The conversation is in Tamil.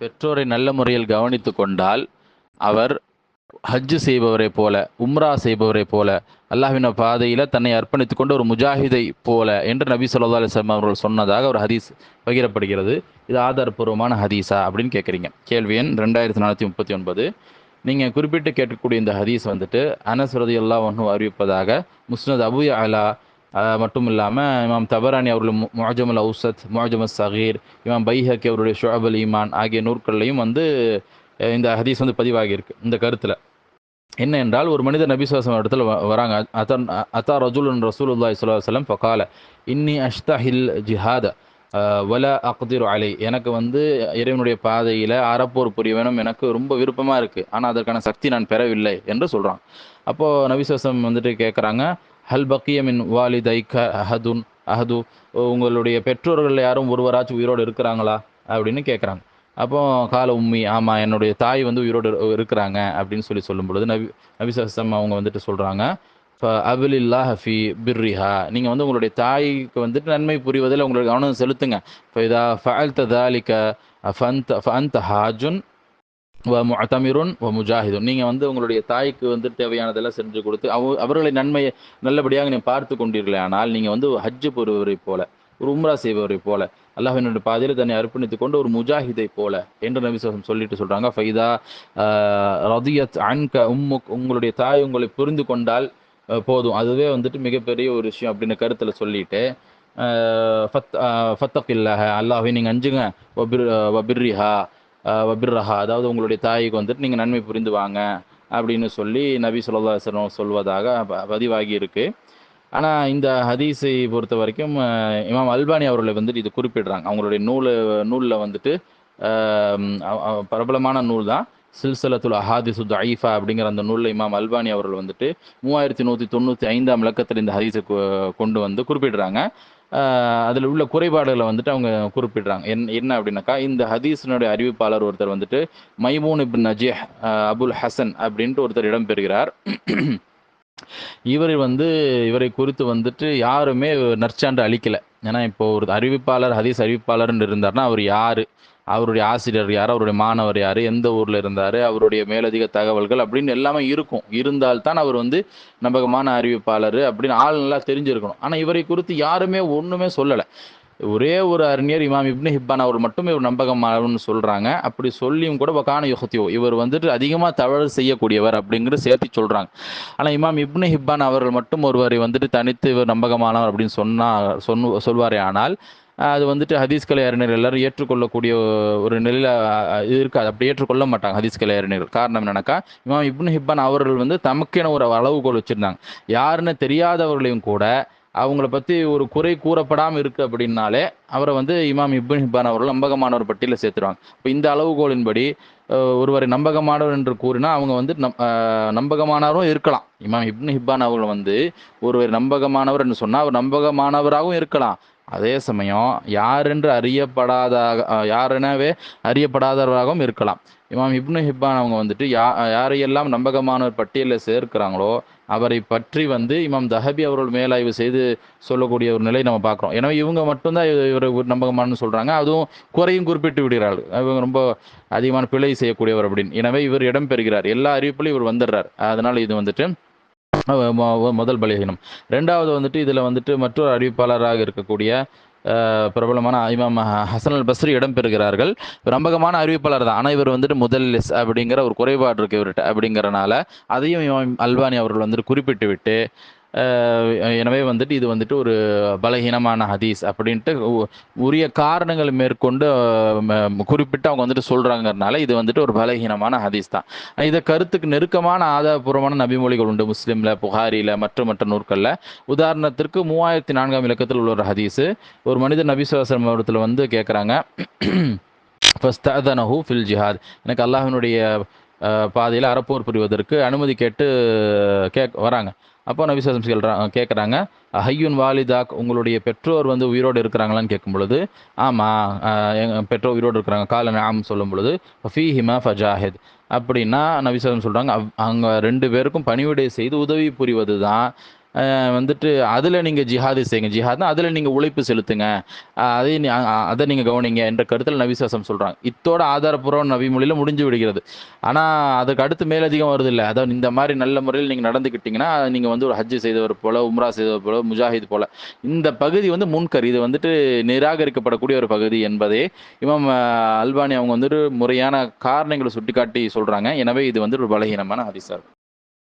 பெற்றோரை நல்ல முறையில் கவனித்து கொண்டால் அவர் ஹஜ்ஜு செய்பவரை போல உம்ரா செய்பவரை போல அல்லாஹ்வின் பாதையில் தன்னை அர்ப்பணித்து கொண்டு ஒரு முஜாஹிதை போல என்று நபி சொல்லா அலிஸ்லாம் அவர்கள் சொன்னதாக ஒரு ஹதீஸ் பகிரப்படுகிறது. இது ஆதாரப்பூர்வமான ஹதீஸா அப்படின்னு கேட்குறீங்க கேள்வி எண் ரெண்டாயிரத்தி நானூற்றி முப்பத்தி ஒன்பது. நீங்கள் குறிப்பிட்டு கேட்கக்கூடிய இந்த ஹதீஸ் வந்துட்டு அனஸ் ரலியல்லாஹு அன்ஹு அறிவிப்பதாக முஸ்னத் அபு அலா மட்டும் இல்லாமல் இமாம் தபரானி அவர்கள் முஹஜமல் அவுசத் முஹஜமல் சகீர் இமாம் பைஹக்கி அவருடைய ஷுஹப் அல் ஈமான் ஆகிய நூற்கள்லையும் வந்து இந்த ஹதீஸ் வந்து பதிவாகியிருக்கு இந்த கருத்தில். என்ன என்றால் ஒரு மனிதர் நபிசுவாசம் இடத்துல வ- வராங்க. அத்தன் அத்தா ரஜுலுன் ரசூல் ஸல்லல்லாஹு அலைஹி ஃபகால இன்னி அஷ்தஹில் ஜிஹாத வல அக்திர் அலை. எனக்கு வந்து இறைவனுடைய பாதையில் அறப்போர் புரிய வேணும். எனக்கு ரொம்ப விருப்பமாக இருக்குது ஆனால் அதற்கான சக்தி நான் பெறவில்லை என்று சொல்கிறான் அப்போது நபிசுவாசம் வந்துட்டு கேட்குறாங்க ஹல் பக்கியமின் வாலிதைக்க அஹதுன் அஹது உங்களுடைய பெற்றோர்கள் யாரும் ஒருவராச்சும் உயிரோடு இருக்கிறாங்களா? அப்படின்னு கேட்குறாங்க அப்போ கால உம்மி ஆமாம் என்னுடைய தாய் வந்து உயிரோடு இருக்கிறாங்க அப்படின்னு சொல்லி சொல்லும் பொழுது நபி நபிசாசம் அவங்க வந்துட்டு சொல்கிறாங்க இப்போ அபிலில்லா ஹஃபி பிர்ரிஹா. நீங்கள் வந்து உங்களுடைய தாய்க்கு வந்துட்டு நன்மை புரிவதில் உங்களுக்கு கவனம் செலுத்துங்க. இப்போ இதா ஃபஅல் தாலிக்க ஃபந்த ஃபஅந்த ஹாஜுன் வ முஅத்தமிருன் வ முஜாஹிதுன். நீங்கள் வந்து உங்களுடைய தாய்க்கு வந்து தேவையானதெல்லாம் செஞ்சு கொடுத்து அவ அவர்களை நன்மையை நல்லபடியாக நீங்கள் பார்த்து கொண்டீர்களே ஆனால் நீங்கள் வந்து ஹஜ்ஜு பெறுவரை போல ஒரு உம்ரா செய்பவரை போல அல்லாஹினுடைய பாதையில் தன்னை அர்ப்பணித்துக் கொண்டு ஒரு முஜாஹிதை போல என்று நபி சொல்லிட்டு சொல்கிறாங்க ஃபைதா ரதியத் அன்க உம்முக் உங்களுடைய தாய் உங்களை புரிந்து கொண்டால் போதும். அதுவே வந்துட்டு மிகப்பெரிய ஒரு விஷயம் அப்படின்னு கருத்தில் சொல்லிட்டு அஹ், ஃபத் ஃபத்தகில்லாஹ அல்லாஹை நீங்கள் அஞ்சுங்க. வபிர் வபிர்ரிஹா. வபிர்ரஹா அதாவது உங்களுடைய தாய்க்கு வந்துட்டு நீங்கள் நன்மை புரிந்து வாங்க அப்படின்னு சொல்லி நபி சொல்லா சொல்வதாக ப- பதிவாகி இருக்கு. ஆனால் இந்த ஹதீஸை பொறுத்த வரைக்கும் இமாம் அல்பானி அவர்களை வந்துட்டு இது குறிப்பிடுறாங்க. அவங்களுடைய நூல் நூலில் வந்துட்டு பிரபலமான நூல் தான் சில்சலத்துல் அஹாதிசு ஐஃபா அப்படிங்கிற அந்த நூலில் இமாம் அல்பானி அவர்கள் வந்துட்டு மூவாயிரத்தி நூற்றி தொண்ணூற்றி ஐந்தாம் இலக்கத்தில் இந்த ஹதீஸை கொண்டு வந்து குறிப்பிடுறாங்க. அதில் உள்ள குறைபாடுகளை வந்துட்டு அவங்க குறிப்பிடுறாங்க. என் என்ன அப்படின்னாக்கா இந்த ஹதீஸினுடைய அறிவிப்பாளர் ஒருத்தர் வந்துட்டு மைமூன் இப் நஜீஹ் அபுல் ஹசன் அப்படின்ட்டு ஒருத்தர் இடம்பெறுகிறார் இவர் வந்து இவரை குறித்து வந்துட்டு யாருமே நற்சான்று அழிக்கலை ஏன்னா இப்போ ஒரு அறிவிப்பாளர் ஹதீஸ் அறிவிப்பாளர்னு இருந்தார்னா அவர் யாரு? அவருடைய ஆசிரியர் யார்? அவருடைய மாணவர் யார்? எந்த ஊரில் இருந்தார்? அவருடைய மேலதிக தகவல்கள் அப்படின்னு எல்லாமே இருக்கும். இருந்தால்தான் அவர் வந்து நம்பகமான அறிவிப்பாளர் அப்படின்னு ஆள் நல்லா தெரிஞ்சிருக்கணும். ஆனால் இவரை குறித்து யாருமே ஒன்றுமே சொல்லலை. ஒரே ஒரு அறிஞர் இமாம் இப்னு ஹிப்பான் அவர் மட்டுமே ஒரு நம்பகமானவர்னு சொல்கிறாங்க அப்படி சொல்லியும் கூட வக்கான யுகத்தியோ இவர் வந்துட்டு அதிகமாக தவறு செய்யக்கூடியவர் அப்படிங்கிறது சேர்த்து சொல்கிறாங்க ஆனால் இமாம் இப்னு ஹிப்பான் அவர்கள் மட்டும் ஒருவரை வந்துட்டு தனித்து இவர் நம்பகமானவர் அப்படின்னு சொன்னால் சொன்னு சொல்வாரே ஆனால் அது வந்துட்டு ஹதீஸ் கலை அறிஞர் எல்லாரும் ஏற்றுக்கொள்ளக்கூடிய ஒரு நிலையில் இருக்காது. அப்படி ஏற்றுக்கொள்ள மாட்டாங்க ஹதீஸ் கலை அறிஞர்கள். காரணம் என்னன்னாக்கா இமாம் இப்னு ஹிப்பான் அவர்கள் வந்து தமக்கென ஒரு அளவுகோல் வச்சுருந்தாங்க. யாருன்னு தெரியாதவர்களையும் கூட அவங்கள பற்றி ஒரு குறை கூறப்படாமல் இருக்குது அப்படின்னாலே அவரை வந்து இமாம் இப்னு ஹிப்பான் அவர்கள் நம்பகமானவர் பட்டியலில் சேர்த்துருவாங்க. இப்போ இந்த அளவுகோலின்படி ஒருவரை நம்பகமானவர் என்று கூறினா அவங்க வந்து நம் நம்பகமானவரும் இருக்கலாம். இமாம் இப்னு ஹிப்பான் அவர்கள் வந்து ஒருவர் நம்பகமானவர் என்று சொன்னால் அவர் நம்பகமானவராகவும் இருக்கலாம். அதே சமயம் யாரென்று அறியப்படாத யாரெனவே அறியப்படாதவராகவும் இருக்கலாம். இமாம் இப்னு ஹிப்பான் அவங்க வந்துட்டு யா யாரையெல்லாம் நம்பகமானவர் பட்டியலில் சேர்க்கிறாங்களோ அவரை பற்றி வந்து இமாம் தஹபி அவர்கள் மேலாய்வு செய்து சொல்லக்கூடிய ஒரு நிலை நம்ம பார்க்குறோம். எனவே இவங்க மட்டும்தான் இவர் ஒரு நம்பகமானு சொல்கிறாங்க அதுவும் குறையும் குறிப்பிட்டு விடுகிறாள் இவங்க ரொம்ப அதிகமான பிழை செய்யக்கூடியவர் அப்படின்னு. எனவே இவர் இடம் பெறுகிறார். எல்லா அறிவிப்பிலும் இவர் வந்துடுறார். அதனால் இது வந்துட்டு முதல் பலகீனம். ரெண்டாவது வந்துட்டு இதில் வந்துட்டு மற்றொரு அறிவிப்பாளராக இருக்கக்கூடிய பிரபலமான இமாம் ஹசன் அல் பஸ்ரி இடம்பெறுகிறார்கள். நம்பகமான அறிவிப்பாளர் தான். ஆனால் இவர் வந்துட்டு முதல்லிஸ் அப்படிங்கிற ஒரு குறைபாடு இருக்கு இவர்கிட்ட அப்படிங்கிறனால அதையும் இமாம் அல்வானி அவர்கள் வந்துட்டு குறிப்பிட்டு விட்டு எனவே வந்துட்டு இது வந்துட்டு ஒரு பலகீனமான ஹதீஸ் அப்படின்ட்டு உ- உரிய காரணங்கள் மேற்கொண்டு குறிப்பிட்டு அவங்க வந்துட்டு சொல்கிறாங்கறனால இது வந்துட்டு ஒரு பலகீனமான ஹதீஸ் தான். இதை கருத்துக்கு நெருக்கமான ஆதாரபூர்வமான நபிமொழிகள் உண்டு. முஸ்லீம்ல புகாரியில் மற்ற மற்ற நூற்களில். உதாரணத்திற்கு மூவாயிரத்தி நான்காம் இலக்கத்தில் உள்ள ஒரு ஹதீஸ். ஒரு மனிதர் நபிசுவாசன் மாவட்டத்தில் வந்து கேட்குறாங்க ஃபஸ்தனஹு ஃபில் ஜிஹாத். எனக்கு அல்லாஹினுடைய பாதையில் அறப்போர் புரிவதற்கு அனுமதி கேட்டு கேக் வராங்க. அப்போ நபிசுவாசம் சொல்கிறாங்க கேட்குறாங்க ஹையுன் வாலிதாக் உங்களுடைய பெற்றோர் வந்து உயிரோடு இருக்கிறாங்களான்னு கேட்கும் பொழுது ஆமாம் எங்கள் பெற்றோர் உயிரோடு இருக்கிறாங்க கால நாம் சொல்லும் பொழுது ஃபீஹிமா ஃபஜாஹித். அப்படின்னா நபிசுவாசம் சொல்கிறாங்க அங்கே ரெண்டு பேருக்கும் பணிவிடை செய்து உதவி புரிவது தான் வந்துட்டு அதில் நீங்கள் ஜிஹாது செய்யுங்க. ஜிஹாத்னா அதில் நீங்கள் உழைப்பு செலுத்துங்க. அதை அதை நீங்கள் கவனிங்க என்ற கருத்தில் நவிசாசம் சொல்கிறாங்க இத்தோட ஆதாரப்பூர்வம் நபி மொழியில் முடிஞ்சு விடுகிறது. ஆனால் அதுக்கு அடுத்து மேலதிகம் வருது இல்லை. அதாவது இந்த மாதிரி நல்ல முறையில் நீங்கள் நடந்துக்கிட்டிங்கன்னா நீங்கள் வந்து ஒரு ஹஜ்ஜு செய்தவர் போல் உம்ரா செய்தவர் போல முஜாஹித் போல். இந்த பகுதி வந்து முன்கர். இது வந்துட்டு நிராகரிக்கப்படக்கூடிய ஒரு பகுதி என்பதே இமாம் அல்பானி அவங்க வந்துட்டு முறையான காரணங்களை சுட்டிக்காட்டி சொல்கிறாங்க எனவே இது வந்து ஒரு பலகீனமான ஹதீஸாக